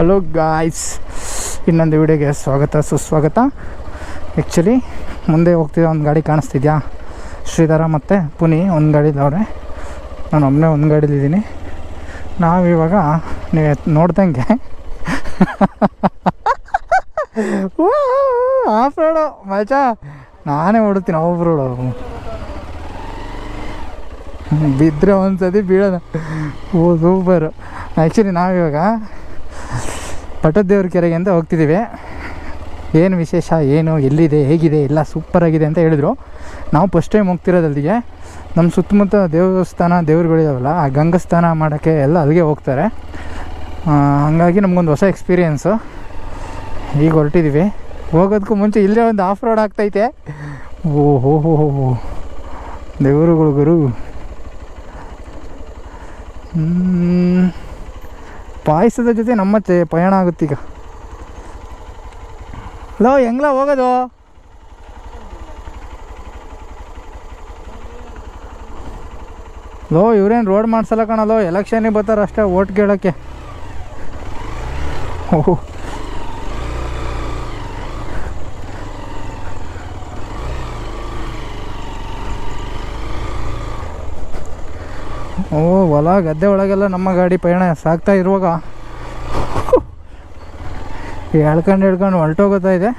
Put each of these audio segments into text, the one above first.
Hello guys ಇನ್ನೊಂದು ವಿಡಿಯೋಗೆ ಸ್ವಾಗತ, ಸುಸ್ವಾಗತ. ಆ್ಯಕ್ಚುಲಿ ಮುಂದೆ ಹೋಗ್ತಿದ್ದ ಒಂದು ಗಾಡಿ ಕಾಣಿಸ್ತಿದ್ಯಾ? ಶ್ರೀಧರ ಮತ್ತು ಪುನಿ ಒಂದು ಗಾಡಿದವ್ರೆ ನಾನು ಒಮ್ಮೆ ಒಂದು ಗಾಡೀಲಿದ್ದೀನಿ ನಾವಿವಾಗ ನೀವು ನೋಡ್ದಂಗೆ ಆಫ್ ರೋಡು ಮಜಾ. ನಾನೇ ಹೊಡ್ತೀನಿ ಆಫ್ ರೋಡು ಬಿದ್ದರೆ ಒಂದ್ಸತಿ ಬೀಳೋದ ಓ ಸೂಪರು ಆ್ಯಕ್ಚುಲಿ ನಾವಿವಾಗ ಪಟ್ಟದೇವ್ರ ಕೆರೆಗೆ ಅಂತ ಹೋಗ್ತಿದ್ದೀವಿ. ಏನು ವಿಶೇಷ, ಏನು, ಎಲ್ಲಿದೆ, ಹೇಗಿದೆ, ಎಲ್ಲ ಸೂಪರಾಗಿದೆ ಅಂತ ಹೇಳಿದರು. ನಾವು ಫಸ್ಟ್ ಟೈಮ್ ಹೋಗ್ತಿರೋದಲ್ಲಿಗೆ ನಮ್ಮ ಸುತ್ತಮುತ್ತ ದೇವಸ್ಥಾನ ದೇವ್ರುಗಳಿದಾವಲ್ಲ ಆ ಗಂಗಸ್ಥಾನ ಮಾಡೋಕ್ಕೆ ಎಲ್ಲ ಅಲ್ಲಿಗೆ ಹೋಗ್ತಾರೆ. ಹಾಗಾಗಿ ನಮಗೊಂದು ಹೊಸ ಎಕ್ಸ್ಪೀರಿಯೆನ್ಸು ಈಗ ಹೊರಟಿದ್ದೀವಿ ಹೋಗೋದಕ್ಕೂ ಮುಂಚೆ ಇಲ್ಲೇ ಒಂದು ಆಫ್ ರೋಡ್ ಆಗ್ತೈತೆ. ಓ ಹೋ ಹೋ ಹೋ ದೇವರುಗಳು ಗುರು. ಹ್ಮ್. ಪಾಯಸದ ಜೊತೆ ನಮ್ಮ ಪಯಣ ಆಗುತ್ತೆ ಈಗ. ಲೋ, ಹೆಂಗ್ಲ ಹೋಗೋದು? ಲೋ, ಇವ್ರೇನು ರೋಡ್ ಮಾಡ್ಸಲ್ಲ ಕಣಲೋ ಎಲೆಕ್ಷನಿಗೆ ಬರ್ತಾರೆ ಅಷ್ಟೇ ಓಟ್ ಕೇಳೋಕ್ಕೆ. ಓಹೋ. ಓ ಹೊಲ ಗದ್ದೆ ಒಳಗೆಲ್ಲ ನಮ್ಮ ಗಾಡಿ ಪಯಣ ಸಾಗ್ತಾ ಇರುವಾಗ ಹೇಳ್ಕೊಂಡು ಹೇಳ್ಕೊಂಡು ಹೊಲ್ಟೋಗೋತಾ ಇದೆ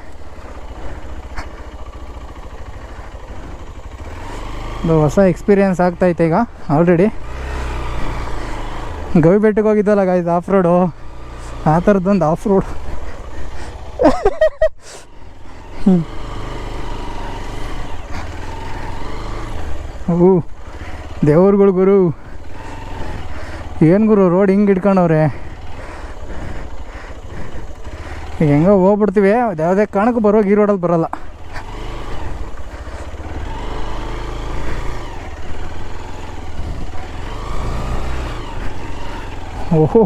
ಇದು ಹೊಸ ಎಕ್ಸ್ಪೀರಿಯೆನ್ಸ್ ಆಗ್ತೈತೆ ಈಗ ಆಲ್ರೆಡಿ ಗವಿ ಬೆಟ್ಟಕ್ಕೆ ಹೋಗಿದ್ದಲ್ಲ ಗಾಯ್ದು ಆಫ್ ರೋಡು ಆ ಥರದ್ದೊಂದು ಆಫ್ ರೋಡ್ ಓ ದೇವ್ರುಗಳು ಗುರು ಏನು ಗುರು ರೋಡ್ ಹಿಂಗೆ ಇಟ್ಕೊಂಡವ್ರೆ? ಈಗ ಹೆಂಗೋ ಹೋಗ್ಬಿಡ್ತೀವಿ. ಅದು ಯಾವುದೇ ಕಾರಣಕ್ಕೂ ಬರುವಾಗ ಈ ರೋಡಲ್ಲಿ ಬರೋಲ್ಲ. ಓಹೋ.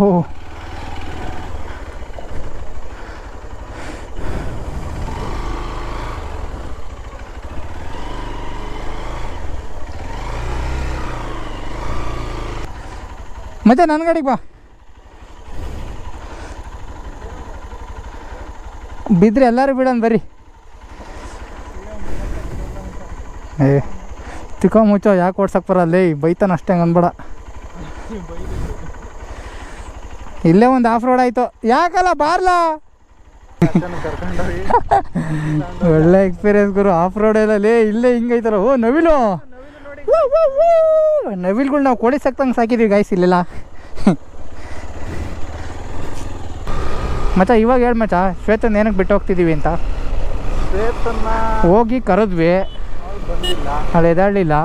ಮತ್ತೆ ನನ್ನ ಗಾಡಿಗೆ ಬಾ. ಬಿದ್ದರೆ ಎಲ್ಲರೂ ಬಿಡೋಣ ಬರ್ರಿ ಏ ತಿಕ್ಕ ಮುಚ್ಚೋ ಯಾಕೆ ಓಡ್ಸಕ್ಕೆ ಬರಲ್ಲ? ಬೈತಾನ ಅಷ್ಟೇ ಅನ್ಬೇಡ. ಇಲ್ಲೇ ಒಂದು ಆಫ್ ರೋಡ್ ಆಯಿತು. ಯಾಕಲ್ಲ ಬಾರ್ಲ? ಒಳ್ಳೆ ಎಕ್ಸ್ಪೀರಿಯನ್ಸ್ ಗುರು ಆಫ್ ರೋಡ್ ಎಲ್ಲ. ಲೇ ಇಲ್ಲೇ ಹಿಂಗೈತಾರ ಓ ನವಿಲು. ನವಿಲ್ಗಳು ನಾವು ಕೋಳಿ ಸಾಕ್ತಂಗೆ ಸಾಕಿದ್ವಿ ಗಾಯ್ಸ್ ಇಲ್ಲೆಲ್ಲ ಮಚ್ಚ ಇವಾಗ ಹೇಳಿ ಮಚ್ಚ ಶ್ವೇತನ್ ಏನಕ್ಕೆ ಬಿಟ್ಟು ಹೋಗ್ತಿದ್ದೀವಿ ಅಂತ ಹೋಗಿ ಕರೆದ್ವಿ ಅಲ್ಲಿ ಎದಾಡಲಿಲ್ಲ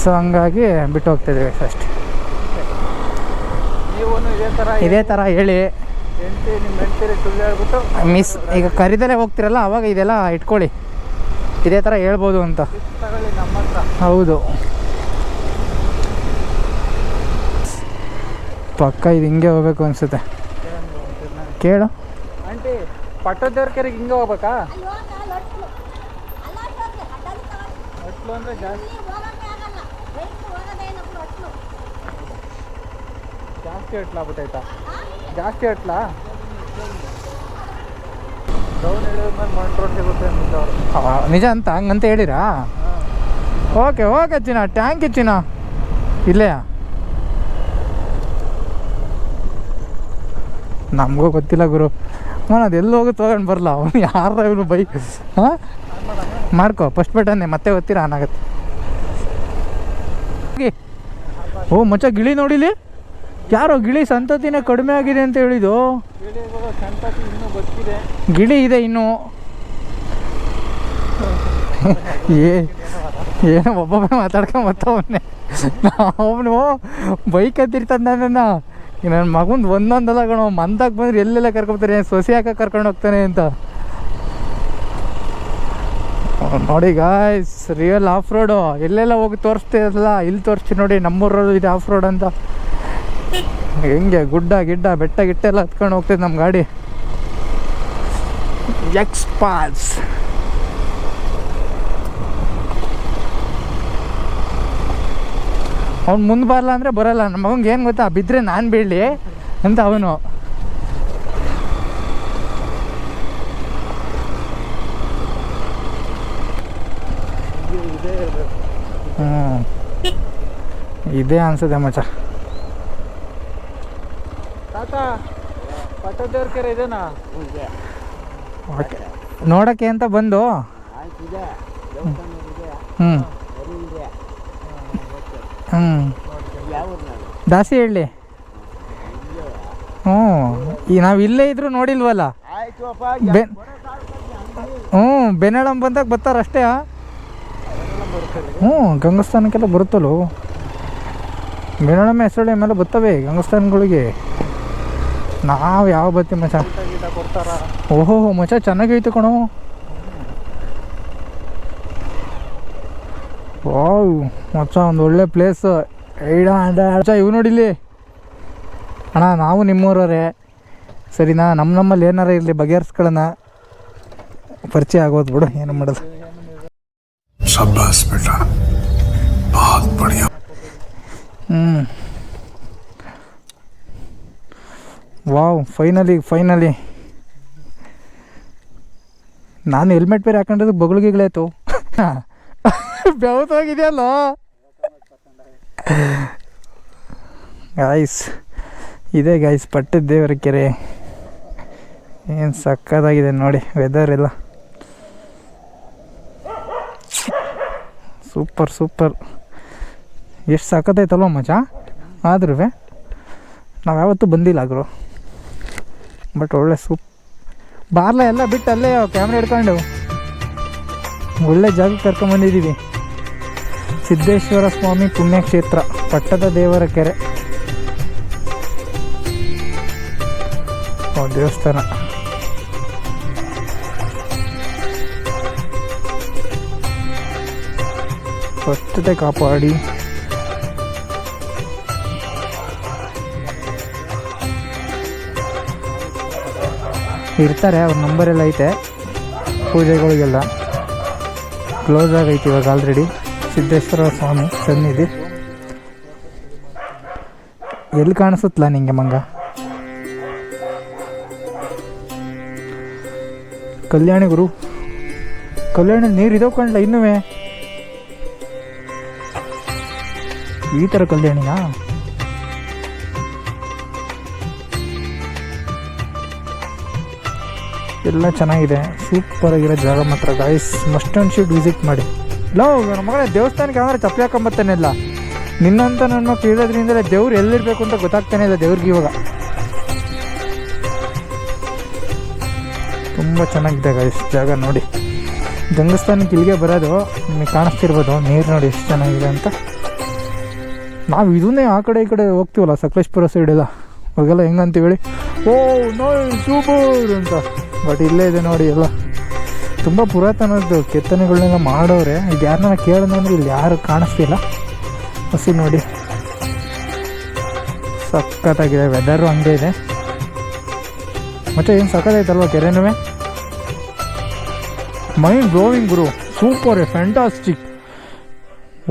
ಸೊ ಹಂಗಾಗಿ ಬಿಟ್ಟು ಹೋಗ್ತಿದ್ದೀವಿ ಫಸ್ಟ್ ಇದೇ ಥರ ಹೇಳಿ ಮಿಸ್ ಈಗ ಕರಿದಲೇ ಹೋಗ್ತಿರಲ್ಲ ಅವಾಗ ಇದೆಲ್ಲ ಇಟ್ಕೊಳ್ಳಿ. ಇದೇ ಥರ ಹೇಳ್ಬೋದು ಅಂತ. ಹೌದು. ಪಕ್ಕ ಇದು ಹಿಂಗೆ ಹೋಗ್ಬೇಕು ಅನಿಸುತ್ತೆ. ಕೇಳು. ಆಂಟಿ ಪಟ್ಟದೇವ್ರ ಕೆರೆಗೆ ಹಿಂಗೆ ಹೋಗ್ಬೇಕಾ? ಅಟ್ಲು ಅಂದರೆ ಜಾಸ್ತಿ. ಜಾಸ್ತಿ ಅಟ್ಲ ಆಗ್ಬಿಟ್ಟೈತಾ ಜಾಸ್ತಿ ಅಟ್ಲ? ಡೌನ್ ಹಿಡಿಯೋದ್ರ ಮೇಲೆ ರೋಡ್ ಸಿಗುತ್ತೆ ನಿಜ ಅಂತ ಹಂಗಂತ ಹೇಳಿರಾ? ಓಕೆ ಓಕೆ ಚಿನ್ನ ಟ್ಯಾಂಕ್ ಚಿನ್ನ ಇಲ್ಲೇ ನಮಗೂ ಗೊತ್ತಿಲ್ಲ ಗುರು. ನಾನು ಅದು ಎಲ್ಲಿ ಹೋಗಿ ತೊಗೊಂಡು ಬರಲ್ಲ ಅವನು ಯಾರ ಇವನು ಬೈಕ್ ಹಾಂ? ಮಾಡ್ಕೊ ಫಸ್ಟ್ ಬಟನ್ನೇ ಮತ್ತೆ ಗೊತ್ತಿರ ಆನಾಗತ್ತೆ ಓ, ಮಚ್ಚ, ಗಿಳಿ ನೋಡಿಲಿ ಯಾರೋ ಗಿಳಿ ಸಂತತಿನೇ ಕಡಿಮೆ ಆಗಿದೆ ಅಂತ ಹೇಳಿದ್ದು. ಗಿಳಿ ಇದೆ ಇನ್ನು. ಏ ಏನೋ ಒಬ್ಬೊಬ್ಬ ಮಾತಾಡ್ಕೊಂಬತ್ತವನ್ನೇ ಅವನು ಬೈಕ್ ಹತ್ತಿರ್ತಾನೆ ನನ್ನ ನನ್ನ ಮಗಂದು ಒಂದೊಂದಲ್ಲ ಕಣ, ಮಂದಾಗ ಬಂದ್ರೆ ಎಲ್ಲೆಲ್ಲ ಕರ್ಕೊತಾರೆ ಸೊಸೆ ಹಾಕ ಕರ್ಕೊಂಡು ಹೋಗ್ತಾನೆ ಅಂತ? ನೋಡಿ ಗಾಯ್ಸ್ ರಿಯಲ್ ಆಫ್ ರೋಡು ಎಲ್ಲೆಲ್ಲ ಹೋಗಿ ತೋರಿಸ್ತಿರಲ್ಲ ಇಲ್ಲಿ ತೋರಿಸ್ತೀನಿ ನೋಡಿ ನಮ್ಮೂರಲ್ಲೂ ಇದು ಆಫ್ ರೋಡ್ ಅಂತ. ಹೆಂಗೆ ಗುಡ್ಡ, ಗಿಡ್ಡ, ಬೆಟ್ಟ, ಗಿಟ್ಟ ಎಲ್ಲ ಹತ್ಕೊಂಡು ಹೋಗ್ತೈತೆ ನಮ್ಮ ಗಾಡಿ. ಎಕ್ಸ್ ಅವ್ನು ಮುಂದೆ ಬರಲ್ಲ ಅಂದರೆ ಬರಲ್ಲ. ನಮ್ಮ ಮಗಂಗೆ ಏನು ಗೊತ್ತಾ? ಬಿದ್ದರೆ ನಾನು ಬೀಳಲಿ ಅಂತ ಅವನು. ಇದೇ ಅನ್ಸುತ್ತೆ ಮಚ್ಚ. ನೋಡಕ್ಕೆ ಅಂತ ಬಂದು? ಹ್ಮ್. ದಾಸಿ ಹೇಳಿ. ಹ್ಞೂ ಈ ನಾವು ಇಲ್ಲೇ ಇದ್ರೂ ನೋಡಿಲ್ವಲ್ಲ? ಹ್ಞೂ ಬೆನ್ನಳಂ ಬಂದಾಗ ಬರ್ತಾರೆ ಅಷ್ಟೇ ಹ್ಞೂ ಗಂಗಸ್ಥಾನಕ್ಕೆಲ್ಲ ಬರುತ್ತಲ್ಲೋ? ಬೆನ್ನಳಮ್ಮ ಹೆಸರು ಮೇಲೆ ಬರ್ತವೆ ಗಂಗಸ್ಥಾನಗಳಿಗೆ. ನಾವು ಯಾವ ಬರ್ತೀವಿ ಮಚ ಓಹೋ ಮಚ ಚೆನ್ನಾಗೈತೆ ಕಣೋ. ವಾವ್ ಮಚ್ಚ ಒಂದು ಒಳ್ಳೆ ಪ್ಲೇಸು ಐಡ ಮಚ್ಚ ಇವು ನೋಡಿಲಿ ಅಣ್ಣ ನಾವು ನಿಮ್ಮೂರವರೇ. ಸರಿನಾ? ನಮ್ಮ ನಮ್ಮಲ್ಲಿ ಏನಾರ ಇರಲಿ ಬಗೆಹರಿಸ್ಕೊಳ್ಳೋಣ. ಪರಿಚಯ ಆಗೋದು ಬಿಡು ಏನು ಮಾಡೋದು. ಹ್ಞೂ ವಾವ್ ಫೈನಲಿ ಫೈನಲಿ ನಾನು ಹೆಲ್ಮೆಟ್ ಬೇರೆ ಹಾಕೊಂಡಿದ್ದು ಬಗಳುಗಿಗಳಾಯ್ತು ಹಾಂ ಬೆವತೋಗಿದೆಯಲ್ಲ? ಗಾಯ್ಸ್ ಇದೆ ಗಾಯ್ಸ್ ಪಟ್ಟದ ದೇವರ ಕೆರೆ. ಏನು ಸಕ್ಕತ್ತಾಗಿದೆ ನೋಡಿ ವೆದರ್ ಎಲ್ಲ. ಸೂಪರ್ ಸೂಪರ್ ಎಷ್ಟು ಸಕ್ಕತ್ತೈತಲ್ವ ಮಜಾ? ಆದ್ರೂ ನಾವು ಯಾವತ್ತೂ ಬಂದಿಲ್ಲ ಗುರು. ಬಟ್ ಒಳ್ಳೆ ಸೂಪ್ ಬಾರ್ಲ ಎಲ್ಲ ಬಿಟ್ಟು ಅಲ್ಲೇ ಕ್ಯಾಮ್ರಾ ಹಿಡ್ಕೊಂಡು. ಒಳ್ಳೆ ಜಾಗಕ್ಕೆ ಕರ್ಕೊಂಬಂದಿದ್ದೀವಿ ಸಿದ್ದೇಶ್ವರ ಸ್ವಾಮಿ ಪುಣ್ಯಕ್ಷೇತ್ರ, ಪಟ್ಟದ ದೇವರ ಕೆರೆ. ದೇವಸ್ಥಾನ. ಸ್ವಚ್ಛತೆ ಕಾಪಾಡಿ. ಇರ್ತಾರೆ, ಅವ್ರ ಎಲ್ಲ ಐತೆ. ಪೂಜೆಗಳಿಗೆಲ್ಲ. ಕ್ಲೋಸ್ ಆಗೈತೆ ಇವಾಗ ಆಲ್ರೆಡಿ ಸಿದ್ದೇಶ್ವರ ಸ್ವಾಮಿ, ಸನ್ನಿಧಿ. ಎಲ್ಲಿ ಕಾಣಿಸುತ್ತಲ್ಲ ನಿಂಗೆ ಮಂಗ? ಕಲ್ಯಾಣಿ ಗುರು. ಕಲ್ಯಾಣ ನೀರು ಇದೋ ಕಣ್ಲ ಇನ್ನೂ ಈ ಥರ ಕಲ್ಯಾಣಿನಾ? ಎಲ್ಲ ಚೆನ್ನಾಗಿದೆ. ಸೂಪರ್ ಆಗಿರೋ ಜಾಗ ಮಾತ್ರ guys must and should visit ಮಾಡಿ. ಲೋ, ನನ್ನ ಮಗನೇ ದೇವಸ್ಥಾನಕ್ಕೆ ಯಾವಾಗ ಚಪ್ಪಲಿ ಹಾಕೊಂಬತ್ತಾನೆ ಇಲ್ಲ. ನಿನ್ನಂತ ನನ್ನ ಮಕ್ಕಳು ಇರೋದ್ರಿಂದಲೇ ದೇವ್ರು ಎಲ್ಲಿರ್ಬೇಕು ಅಂತ ಗೊತ್ತಾಗ್ತಾನೆ ಇಲ್ಲ ದೇವ್ರಿಗೆ ಇವಾಗ. ತುಂಬ ಚೆನ್ನಾಗಿದೆ ಗಾಯ್ಸ್ ಜಾಗ ನೋಡಿ. ಗಂಗಸ್ಥಾನಕ್ಕೆ ಇಲ್ಲಿಗೆ ಬರೋದು, ನಿಮಗೆ ಕಾಣಿಸ್ತಿರ್ಬೋದು, ನೀರು ನೋಡಿ ಎಷ್ಟು ಚೆನ್ನಾಗಿದೆ ಅಂತ. ನಾವು ಇದನ್ನೇ ಆ ಕಡೆ ಈ ಕಡೆ ಹೋಗ್ತೀವಲ್ಲ, ಸಕಲೇಶ್ಪುರ ಸೈಡೆಲ್ಲ ಅವಾಗೆಲ್ಲ ಹೆಂಗಂತೀವಿ ಹೇಳಿ. ಓ ನೋ ಸೂಪರ್ ಅಂತ. ಬಟ್ ಇಲ್ಲೇ ಇದೆ ನೋಡಿ ಎಲ್ಲ. ತುಂಬ ಪುರಾತನದ್ದು ಕೆತ್ತನೆಗಳನ್ನೆಲ್ಲ ಮಾಡೋರೆ. ಇದು ಯಾರನ್ನ ಕೇಳೋಣ ಅಂದ್ರೆ ಇಲ್ಲಿ ಯಾರು ಕಾಣಿಸ್ತಿಲ್ಲ. ಹಸಿ ನೋಡಿ. ಸಖತ್ತಾಗಿದೆ ವೆದರು ಹಂಗೆ ಇದೆ. ಮತ್ತೆ ಏನು ಸಖತ್ತಾಯ್ತಲ್ವ ಕೆರೆನೂ ಮೈಂಡ್ ಬ್ಲೋವಿಂಗ್ ಗುರು ಸೂಪರ್ ಫ್ಯಾಂಟಾಸ್ಟಿಕ್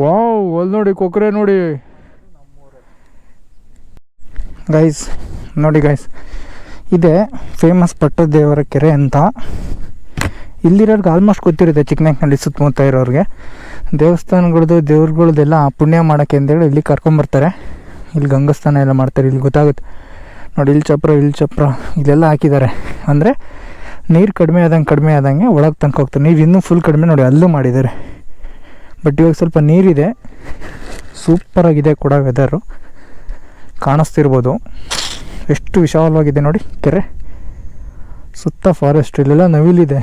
ವಾವ್ ಅಲ್ಲಿ ನೋಡಿ ಕೊಕ್ಕರೆ ನೋಡಿ. ಗೈಸ್ ನೋಡಿ ಗೈಸ್ ಇದೆ ಫೇಮಸ್ ಪಟ್ಟದೇವರ ಕೆರೆ ಅಂತ. ಇಲ್ಲಿರೋರ್ಗೆ ಆಲ್ಮೋಸ್ಟ್ ಗೊತ್ತಿರುತ್ತೆ ಚಿಕ್ಕನಾಗ್ನಲ್ಲಿ ಸುತ್ತಮುತ್ತ ಇರೋರಿಗೆ. ದೇವಸ್ಥಾನಗಳದ್ದು ದೇವ್ರುಗಳ್ದೆಲ್ಲ ಪುಣ್ಯ ಮಾಡೋಕ್ಕೆ ಅಂತೇಳಿ ಇಲ್ಲಿ ಕರ್ಕೊಂಬರ್ತಾರೆ. ಇಲ್ಲಿ ಗಂಗಸ್ಥಾನ ಎಲ್ಲ ಮಾಡ್ತಾರೆ, ಇಲ್ಲಿ ಗೊತ್ತಾಗುತ್ತೆ. ನೋಡಿ, ಇಲ್ಲಿ ಚಪ್ರ ಇಲ್ಲಿ ಚಪ್ರ, ಇಲ್ಲೆಲ್ಲ ಹಾಕಿದ್ದಾರೆ. ಅಂದರೆ ನೀರು ಕಡಿಮೆ ಆದಂಗೆ ಕಡಿಮೆ ಆದಂಗೆ ಒಳಗೆ ತನಕ ಹೋಗ್ತಾರೆ. ನೀವು ಇನ್ನೂ ಫುಲ್ ಕಡಿಮೆ ನೋಡಿ, ಅಲ್ಲೂ ಮಾಡಿದ್ದಾರೆ. ಬಟ್ ಇವಾಗ ಸ್ವಲ್ಪ ನೀರಿದೆ. ಸೂಪರಾಗಿದೆ ಕೂಡ ವೆದರು ಕಾಣಿಸ್ತಿರ್ಬೋದು. ಎಷ್ಟು ವಿಶಾಲವಾಗಿದೆ ನೋಡಿ ಕೆರೆ. ಸುತ್ತ ಫಾರೆಸ್ಟ್ ಇಲ್ಲೆಲ್ಲ ನವಿಲಿದೆ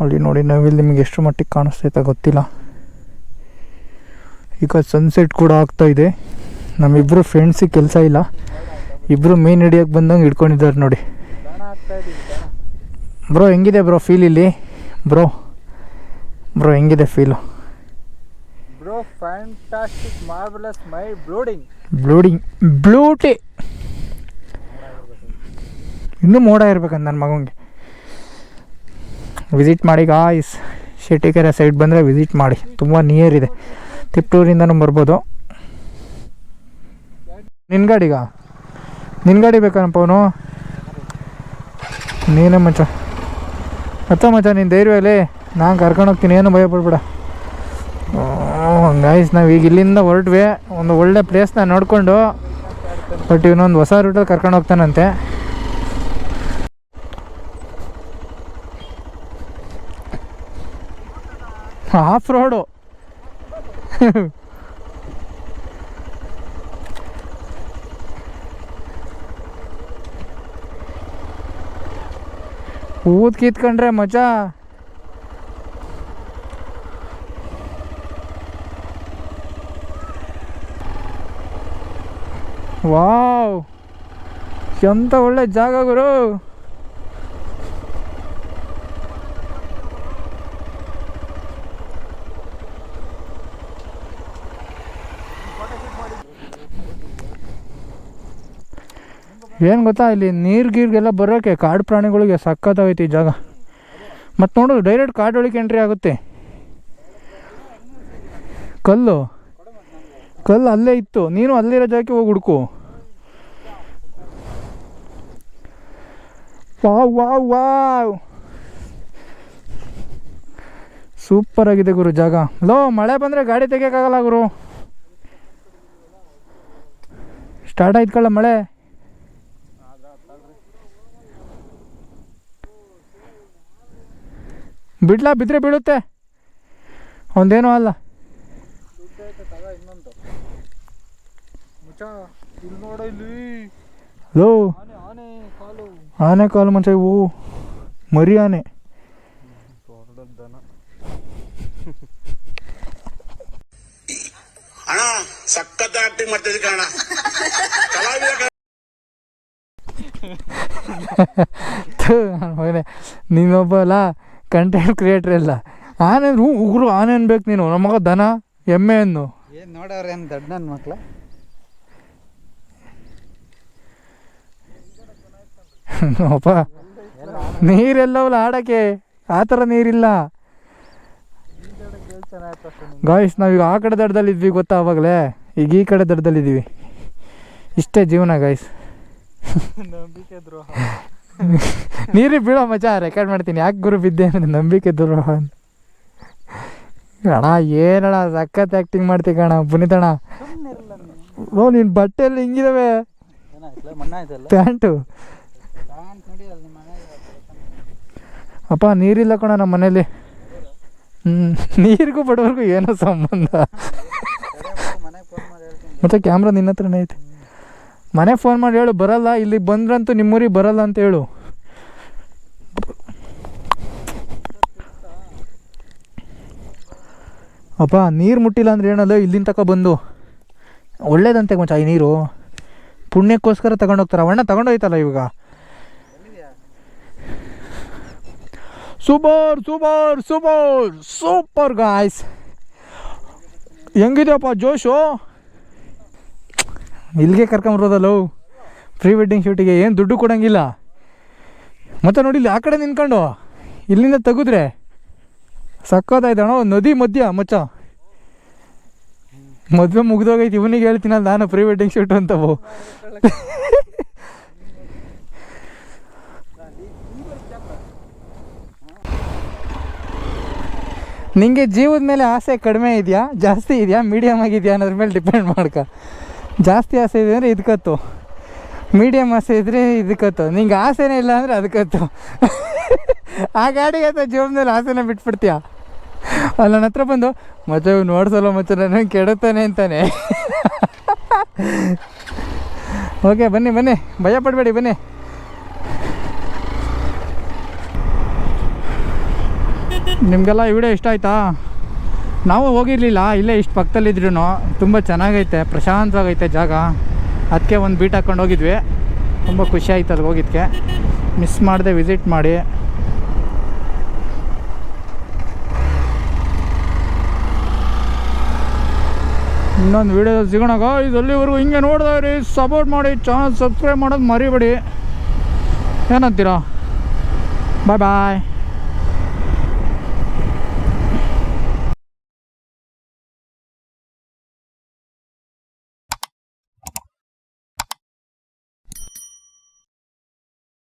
ಅಲ್ಲಿ ನೋಡಿ ನವಿಲ್ ನಿಮಗೆ ಎಷ್ಟು ಮಟ್ಟಿಗೆ ಕಾಣಿಸ್ತೈತ ಗೊತ್ತಿಲ್ಲ. ಈಗ ಸನ್ಸೆಟ್ ಕೂಡ ಆಗ್ತಾ ಇದೆ. ನಮ್ಮಿಬ್ಬರು ಫ್ರೆಂಡ್ಸಿಗೆ ಕೆಲಸ ಇಲ್ಲ. ಇಬ್ಬರು ಮೇನ್ ಹಿಡಿಯೋಕ್ಕೆ ಬಂದಂಗೆ ಇಟ್ಕೊಂಡಿದ್ದಾರೆ ನೋಡಿ. ಬ್ರೋ ಹೆಂಗಿದೆ ಬ್ರೋ ಫೀಲ್ ಇಲ್ಲಿ? ಬ್ರೋ ಬ್ರೋ ಹೆಂಗಿದೆ ಫೀಲು ಬ್ರೋ ಫ್ಯಾಂಟಾಸ್ಟಿಕ್ ಮಾರ್ಬಲಸ್ ಮೈ ಬ್ಲೂಡಿಂಗ್ ಬ್ಲೂಡಿಂಗ್ ಬ್ಲೂಟಿ ಇನ್ನೂ ಮೋಡ ಇರ್ಬೇಕಂತ ನನ್ನ ಮಗನಿಗೆ ವಿಸಿಟ್ ಮಾಡಿ ಗಾಯ್ಸ್ ಶೆಟ್ಟಿಕೆರೆ ಸೈಡ್ ಬಂದರೆ ವಿಸಿಟ್ ಮಾಡಿ. ತುಂಬ ನಿಯರ್ ಇದೆ. ತಿಪ್ಟೂರಿಂದನೂ ಬರ್ಬೋದು. ನಿನ್ನ ಗಾಡಿಗ ನಿನ್ನ ಗಾಡಿ ಬೇಕನಪ್ಪ ಅವನು? ನೀನೇ ಮಚ್ಚ. ಅತ್ತ ಮಚ್ಚ ಧೈರ್ಯ ಎಲ್ಲೇ ನಾನು ಕರ್ಕೊಂಡು ಹೋಗ್ತೀನಿ, ಏನು ಭಯ ಪಡ್ಬೇಡ. ಗಾಯ್ಸ್ ನಾವು ಈಗ ಇಲ್ಲಿಂದ ಹೊರಟ್ವಿ. ಒಂದು ಒಳ್ಳೆ ಪ್ಲೇಸ್ನ ನೋಡಿಕೊಂಡು ಬಟ್ ಇವನೊಂದು ಹೊಸ ರೂಟಲ್ಲಿ ಕರ್ಕೊಂಡು ಹೋಗ್ತಾನಂತೆ. ಆಫ್ ರೋಡು ಊದ್ ಕಿತ್ಕೊಂಡ್ರೆ ಮಜಾ. ವಾವ್. ಎಂತ ಒಳ್ಳೆ ಜಾಗ ಗುರು. ಏನು ಗೊತ್ತಾ, ಇಲ್ಲಿ ನೀರು ಗೀರ್ಗೆಲ್ಲ ಬರೋಕ್ಕೆ ಕಾಡು ಪ್ರಾಣಿಗಳಿಗೆ ಸಖತ್ತಾಗೈತೆ ಈ ಜಾಗ. ಮತ್ತು ನೋಡು ಡೈರೆಕ್ಟ್ ಕಾಡೊಳಗೆ ಎಂಟ್ರಿ ಆಗುತ್ತೆ. ಕಲ್ಲು. ಕಲ್ಲು ಅಲ್ಲೇ ಇತ್ತು. ನೀನು ಅಲ್ಲಿರೋ ಜಾಗಕ್ಕೆ ಹೋಗಿ ಹುಡುಕು. Wow wow wow. ಸೂಪರ್ ಆಗಿದೆ ಗುರು ಜಾಗ. ಲೋ, ಮಳೆ ಬಂದರೆ ಗಾಡಿ ತೆಗಿಯೋಕ್ಕಾಗಲ್ಲ ಗುರು. ಸ್ಟಾರ್ಟ್ ಆಯ್ತು ಕಳ್ಳ ಮಳೆ. ಬಿಡ್ಲಾ ಬಿದ್ದರೆ ಬೀಳುತ್ತೆ. ಒಂದೇನೂ ಅಲ್ಲ ತಗ ಇನ್ನೊಂದು ಮುಚ್ಚ ಇಲ್ಲಿ ನೋಡ ಇಲ್ಲಿ. ಲೋ. ಆನೆ ಆನೆ ಕಾಲು. ಮನುಷ್ಯ ಕಾಲು ಮಂಚ ಇವು ಮರಿ ಆನೆ. ದನ ಅಣ್ಣ ಸಖತ್ ಆಕ್ಟಿಂಗ್ ಮಾಡ್ತಿದ್ದೆ ಕಣ ಮಗನೇ ನೀನೊಬ್ಬ ಅಲ್ಲ ಕಂಟೆಂಟ್ ಕ್ರಿಯೇಟರ್ ಇಲ್ಲ ಆನೆ ಉಗುರು ಆನೆ ಅನ್ಬೇಕು ನೀನು. ನಮ್ಮ ಮಗ ದನ ಎಮ್ಮೆ ಅನ್ನು. ಏನು ನೋಡವ್ರೆ ಏನು ದೊಡ್ಡ ನನ್ನ ಮಕ್ಳ? ಅಪ್ಪ ನೀರೆಲ್ಲವಲ್ಲ ಆಡಕ್ಕೆ ಆ ಥರ ನೀರಿಲ್ಲ. ಗಾಯ್ಸ್ ನಾವೀಗ ಆ ಕಡೆ ದಡದಲ್ಲಿ ಇದ್ವಿ ಗೊತ್ತಾ ಅವಾಗಲೇ? ಈಗ ಈ ಕಡೆ ದಡದಲ್ಲಿ ಇದ್ದೀವಿ ಇಷ್ಟೇ ಜೀವನ ಗಾಯ್ಸ್ ನೀರಿಗೆ ಬೀಳೋ ಮಜಾ ರೆಕಾರ್ಡ್ ಮಾಡ್ತೀನಿ. ಯಾಕೆ ಗುರು ಬಿದ್ದೆ ಅನ್ನೋದು ನಂಬಿಕೆ ದ್ರೋಹ ಅಣ್ಣ ಏನಣ್ಣ ಸಖತ್ ಆ್ಯಕ್ಟಿಂಗ್ ಮಾಡ್ತೀವಿ ಕಣ ಪುನೀತಣ್ಣ. ಓ ನಿನ್ನ ಬಟ್ಟೆಯಲ್ಲಿ ಹಿಂಗಿದಾವೆ. ಪ್ಯಾಂಟ್ ನೋಡಿ ಅಲ್ಲಿ ನಿಮ್ಮ ಮನೆಗೆ ಅಪ್ಪ, ನೀರಿಲ್ಲ ಕಣ ನಮ್ಮ ಮನೇಲಿ ನೀರಿಗೂ ಬಡವ್ರಿಗೂ ಏನೋ ಸಂಬಂಧ. ಮತ್ತೆ ಕ್ಯಾಮ್ರಾ ನಿನ್ನ ಹತ್ರನೇ ಐತೆ. ಮನೆ ಫೋನ್ ಮಾಡಿ ಹೇಳು, ಬರಲ್ಲ, ಇಲ್ಲಿ ಬಂದ್ರಂತೂ ನಿಮ್ಮೂರಿಗೆ ಬರಲ್ಲ ಅಂತ ಹೇಳು. ಅಪ್ಪ, ನೀರು ಮುಟ್ಟಿಲ್ಲ ಅಂದ್ರೆ ಏನಲ್ಲ ಇಲ್ಲಿಂದ ತಕ ಬಂದು. ಒಳ್ಳೇದಂತೆ ಮಚ್ಚ ಈ ನೀರು. ಪುಣ್ಯಕ್ಕೋಸ್ಕರ ತಗೊಂಡೋಗ್ತಾರೆ ಅವಣ್ಣ ತಗೊಂಡೋಯ್ತಲ್ಲ ಇವಾಗ? Super super super super guys ಹೆಂಗಿದೆಯಪ್ಪ ಜೋಶು? ಇಲ್ಲಿಗೆ ಕರ್ಕೊಂಬರೋದಲ್ಲ ಪ್ರೀ ವೆಡ್ಡಿಂಗ್ ಶೂಟಿಗೆ ಏನು ದುಡ್ಡು ಕೊಡಂಗಿಲ್ಲ. ಮತ್ತೆ ನೋಡಿ ಇಲ್ಲಿ ಆ ಕಡೆ ನಿಂತ್ಕೊಂಡು, ಇಲ್ಲಿಂದ ತೆಗೆದ್ರೆ ಸಕ್ಕತ್ತಾಯ್ತಣ್ಣ ನದಿ ಮಧ್ಯ ಮಚ್ಚ. ಮದುವೆ ಮುಗ್ದೋಗೈತಿ, ಇವನಿಗೆ ಹೇಳ್ತೀನಲ್ಲ ನಾನು ಪ್ರೀ ವೆಡ್ಡಿಂಗ್ ಶೂಟ್ ಅಂತವು ನಿಂಗೆ ಜೀವದ ಮೇಲೆ ಆಸೆ ಕಡಿಮೆ ಇದೆಯಾ? ಜಾಸ್ತಿ ಇದೆಯಾ? ಮೀಡಿಯಮ್ ಆಗಿದೆಯಾ ಅನ್ನೋದ್ರ ಮೇಲೆ ಡಿಪೆಂಡ್ ಮಾಡ್ಕ. ಜಾಸ್ತಿ ಆಸೆ ಇದೆ ಅಂದರೆ ಇದಕ್ಕತ್ತು ಮೀಡಿಯಮ್ ಆಸೆ ಇದ್ದರೆ ಇದಕ್ಕತ್ತು ನಿಂಗೆ ಆಸೆನೇ ಇಲ್ಲ ಅಂದರೆ ಅದಕ್ಕತ್ತು ಆ ಗಾಡಿಗೆ ಅಥವಾ ಜೀವನದಲ್ಲಿ ಆಸೆನ ಬಿಟ್ಬಿಡ್ತೀಯಾ? ಅಲ್ಲ ನನ್ನ ಹತ್ರ ಬಂದು ಮತ್ತೆ ನೋಡ್ಸಲ್ಲ ಮತ್ತೆ ನನಗೆ ಕೆಡುತ್ತಾನೆ ಅಂತಾನೆ. ಓಕೆ ಬನ್ನಿ ಬನ್ನಿ. ಭಯ ಪಡಬೇಡಿ, ಬನ್ನಿ. ನಿಮಗೆಲ್ಲ ಈ ವಿಡಿಯೋ ಇಷ್ಟ ಆಯ್ತಾ? ನಾವು ಹೋಗಿರಲಿಲ್ಲ, ಇಲ್ಲೇ ಇಷ್ಟು ಪಕ್ಕದಲ್ಲಿದ್ರೂ ತುಂಬ ಚೆನ್ನಾಗೈತೆ, ಪ್ರಶಾಂತವಾಗೈತೆ ಜಾಗ. ಅದಕ್ಕೆ ಒಂದು ಬೀಟ್ ಹಾಕ್ಕೊಂಡು ಹೋಗಿದ್ವಿ. ತುಂಬ ಖುಷಿ ಆಯ್ತು ಅಲ್ಲಿ ಹೋಗಿದ್ದಕ್ಕೆ ಮಿಸ್ ಮಾಡದೆ ವಿಸಿಟ್ ಮಾಡಿ. ಇನ್ನೊಂದು ವೀಡಿಯೋ ಸಿಗೋಣ ಇದಲ್ಲಿವರೆಗೂ ಹಿಂಗೆ ನೋಡ್ತಾ ಇರಿ. ಸಪೋರ್ಟ್ ಮಾಡಿ ಚಾನಲ್ ಸಬ್ಸ್ಕ್ರೈಬ್ ಮಾಡೋದು ಮರಿಬೇಡಿ. ಏನಂತೀರಾ? ಬಾಯ್ ಬಾಯ್